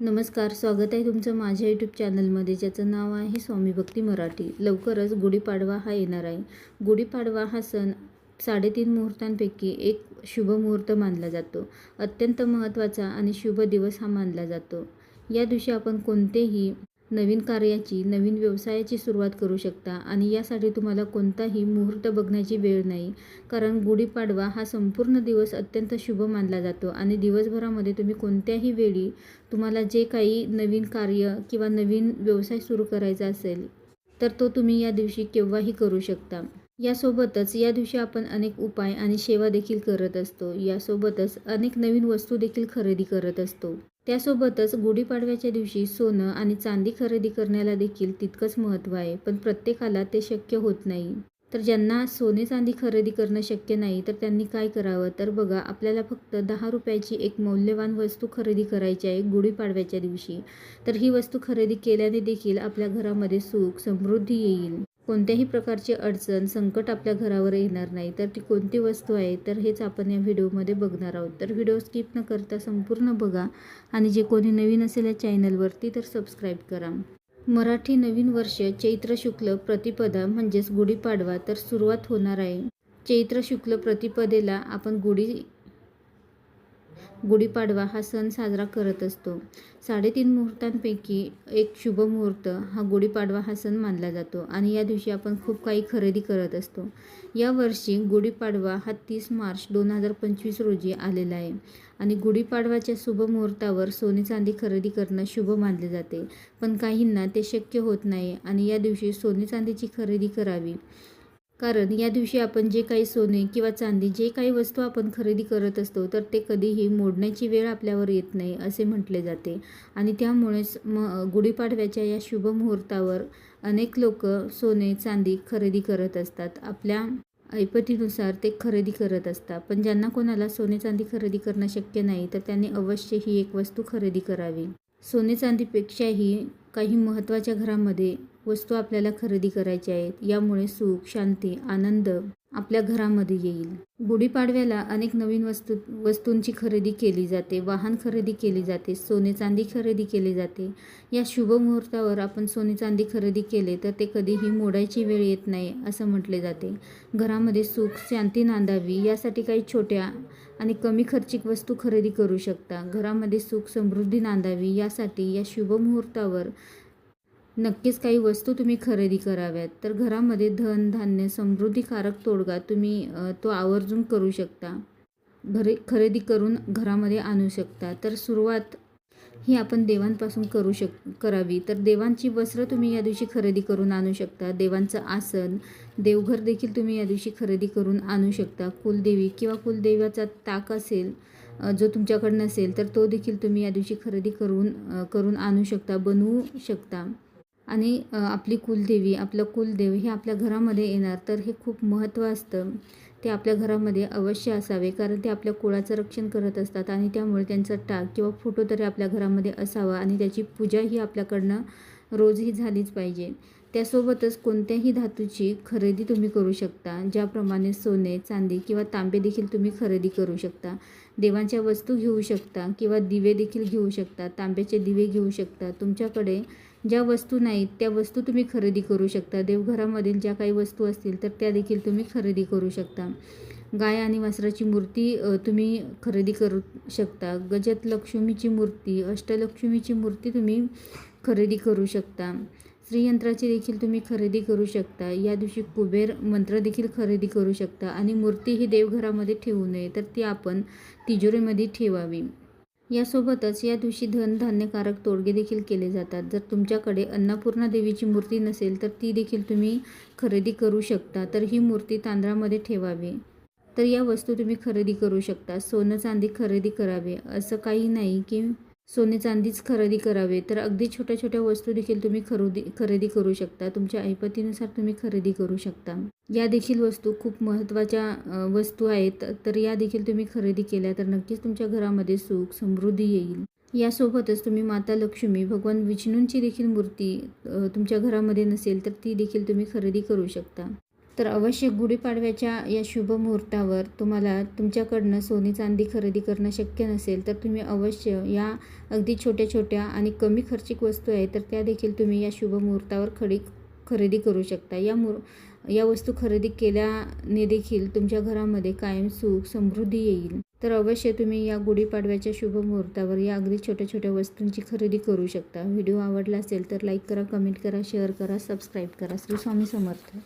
नमस्कार स्वागत आहे तुमचं माझ्या यूट्यूब चॅनलमध्ये ज्याचं नाव आहे स्वामी भक्ती मराठी. लवकरच गुढीपाडवा हा येणार आहे. गुढीपाडवा हा सण साडेतीन मुहूर्तांपैकी एक शुभ मुहूर्त मानला जातो. अत्यंत महत्त्वाचा आणि शुभ दिवस हा मानला जातो. या दिवशी आपण कोणतेही नवीन कार्याची नवीन व्यवसायाची सुरुवात करू शकता आणि यासाठी तुम्हाला कोणताही मुहूर्त बघण्याची वेळ नाही. कारण गुढीपाडवा हा संपूर्ण दिवस अत्यंत शुभ मानला जातो आणि दिवसभरामध्ये तुम्ही कोणत्याही वेळी तुम्हाला जे काही नवीन कार्य किंवा नवीन व्यवसाय सुरू करायचा असेल तर तो तुम्ही या दिवशी केव्हाही करू शकता. यासोबतच या दिवशी आपण अनेक उपाय आणि सेवा देखील करत असतो. यासोबतच अनेक नवीन वस्तू देखील खरेदी करत असतो. त्यासोबतच गुढीपाडव्याच्या दिवशी सोनं आणि चांदी खरेदी करण्याला देखील तितकंच महत्त्व आहे पण प्रत्येकाला ते शक्य होत नाही. तर ज्यांना सोने चांदी खरेदी करणं शक्य नाही तर त्यांनी काय करावं? तर बघा आपल्याला फक्त दहा रुपयाची एक मौल्यवान वस्तू खरेदी करायची आहे गुढीपाडव्याच्या दिवशी. तर ही वस्तू खरेदी केल्याने देखील आपल्या घरामध्ये सुख समृद्धी येईल. कोणत्याही प्रकारची अडचण संकट आपल्या घरावर येणार नाही. तर ती कोणती वस्तू आहे तर हेच आपण या व्हिडिओमध्ये बघणार आहोत. तर व्हिडिओ स्किप न करता संपूर्ण बघा आणि जे कोणी नवीन असेल या चॅनलवरती तर सबस्क्राईब करा. मराठी नवीन वर्ष चैत्र शुक्ल प्रतिपदा म्हणजेच गुढीपाडवा तर सुरुवात होणार आहे. चैत्र शुक्ल प्रतिपदेला आपण गुढी गुढीपाडवा हा सण साजरा करत असतो. साडेतीन मुहूर्तांपैकी एक शुभ मुहूर्त हा गुढीपाडवा हा सण मानला जातो आणि या दिवशी आपण खूप काही खरेदी करत असतो. या वर्षी गुढीपाडवा हा तीस मार्च दोन हजार पंचवीस रोजी आलेला आहे आणि गुढीपाडवाच्या शुभ मुहूर्तावर सोने चांदी खरेदी करणं शुभ मानले जाते. पण काहींना ते शक्य होत नाही आणि या दिवशी सोने चांदीची खरेदी करावी. कारण या दिवशी आपण जे काही सोने किंवा चांदी जे काही वस्तू आपण खरेदी करत असतो तर ते कधीही मोडण्याची वेळ आपल्यावर येत नाही असे म्हटले जाते. आणि त्यामुळेच म गुढीपाडव्याच्या या शुभ मुहूर्तावर अनेक लोक सोने चांदी खरेदी करत असतात. आपल्या ऐपतीनुसार ते खरेदी करत असतात. पण ज्यांना कोणाला सोने चांदी खरेदी करणं शक्य नाही तर त्यांनी अवश्य ही एक वस्तू खरेदी करावी. सोने चांदीपेक्षाही काही महत्त्वाच्या घरामध्ये वस्तू आपल्याला खरेदी करायच्या आहेत यामुळे सुख शांती आनंद आपल्या घरामध्ये येईल. गुढीपाडव्याला अनेक नवीन वस्तू वस्तूंची खरेदी केली जाते वाहन खरेदी केली जाते सोने चांदी खरेदी केली जाते. या शुभ मुहूर्तावर आपण सोने चांदी खरेदी केले तर ते कधीही मोडायची वेळ येत नाही असं म्हटले जाते. घरामध्ये सुख शांती नांदावी यासाठी काही छोट्या आणि कमी खर्चिक वस्तू खरेदी करू शकता. घरामध्ये सुख समृद्धी नांदावी यासाठी या शुभ मुहूर्तावर नक्कीच काही वस्तू तुम्ही खरेदी कराव्यात. तर घरामध्ये धन धान्य समृद्धीकारक तोडगा तुम्ही तो आवर्जून करू शकता. घरे खरेदी करून घरामध्ये आणू शकता. तर सुरुवात ही आपण देवांपासून करू शक करावी. तर देवांची वस्त्र तुम्ही या दिवशी खरेदी करून आणू शकता. देवांचं आसन देवघर देखील तुम्ही या दिवशी खरेदी करून आणू शकता. कुलदेवी किंवा कुलदेवाचा ताक असेल जो तुमच्याकडे नसेल तर तो देखील तुम्ही या दिवशी खरेदी करून करून आणू शकता बनवू शकता. आणि आपली कुलदेवी आपलं कुलदेव हे आपल्या घरामध्ये येणार. तर हे खूप महत्त्व असतं. ते आपल्या घरामध्ये अवश्य असावे कारण ते आपल्या कुळाचं रक्षण करत असतात आणि त्यामुळे त्यांचा टाक किंवा फोटो तरी आपल्या घरामध्ये असावा आणि त्याची पूजा ही आपल्याकडनं रोजही झालीच पाहिजे. त्यासोबतच कोणत्याही धातूची खरेदी तुम्ही करू शकता. ज्याप्रमाणे सोने चांदी किंवा तांबे देखील तुम्ही खरेदी करू शकता. देवांच्या वस्तू घेऊ शकता किंवा दिवे देखील घेऊ शकता. तांब्याचे दिवे घेऊ शकता. तुमच्याकडे ज्या वस्तू नाहीत त्या वस्तू तुम्ही खरेदी करू शकता. देवघरामधील ज्या काही वस्तू असतील तर त्या देखील तुम्ही खरेदी करू शकता. गाय आणि वासराची मूर्ती तुम्ही खरेदी करू शकता. गजत लक्ष्मीची मूर्ती अष्टलक्ष्मीची मूर्ती तुम्ही खरेदी करू शकता. श्रीयंत्राची देखील तुम्ही खरेदी करू शकता. या दिवशी कुबेर मंत्र देखील खरेदी करू शकता. आणि मूर्ती ही देवघरामध्ये ठेवू नये तर ती आपण तिजोरीमध्ये ठेवावी. यासोबतच या दिवशी धनधान्यकारक तोडगे देखील केले जातात. जर तुमच्याकडे अन्नपूर्णा देवीची मूर्ती नसेल तर ती देखील तुम्ही खरेदी करू शकता. तर ही मूर्ती तांदळामध्ये ठेवावी. तर या वस्तू तुम्ही खरेदी करू शकता. सोनं चांदी खरेदी करावे. असं काही नाही की सोने चांदीच खरेदी करावे. तर अगदी छोट्या छोट्या वस्तू देखील तुम्ही खरेदी खरेदी करू शकता. तुमच्या ऐपतीनुसार तुम्ही खरेदी करू शकता. या देखील वस्तू खूप महत्त्वाच्या वस्तू आहेत. तर या देखील तुम्ही खरेदी केल्या तर नक्कीच तुमच्या घरामध्ये सुख समृद्धी येईल. यासोबतच तुम्ही माता लक्ष्मी भगवान विष्णूंची देखील मूर्ती तुमच्या घरामध्ये नसेल तर ती देखील तुम्ही खरेदी करू शकता. तर अवश्य गुढीपाडव्याच्या या शुभ मुहूर्तावर तुम्हाला तुमच्याकडनं सोने चांदी खरेदी करणं शक्य नसेल तर तुम्ही अवश्य या अगदी छोट्या छोट्या आणि कमी खर्चिक वस्तू आहेत तर त्या देखील तुम्ही या शुभ मुहूर्तावर खडी खरेदी करू शकता. या मु या वस्तू खरेदी केल्याने देखील तुमच्या घरामध्ये कायम सुख समृद्धी येईल. तर अवश्य तुम्ही या गुढीपाडव्याच्या शुभ मुहूर्तावर या अगदी छोट्या छोट्या वस्तूंची खरेदी करू शकता. व्हिडिओ आवडला असेल तर लाईक करा कमेंट करा शेअर करा सबस्क्राईब करा. श्री स्वामी समर्थ.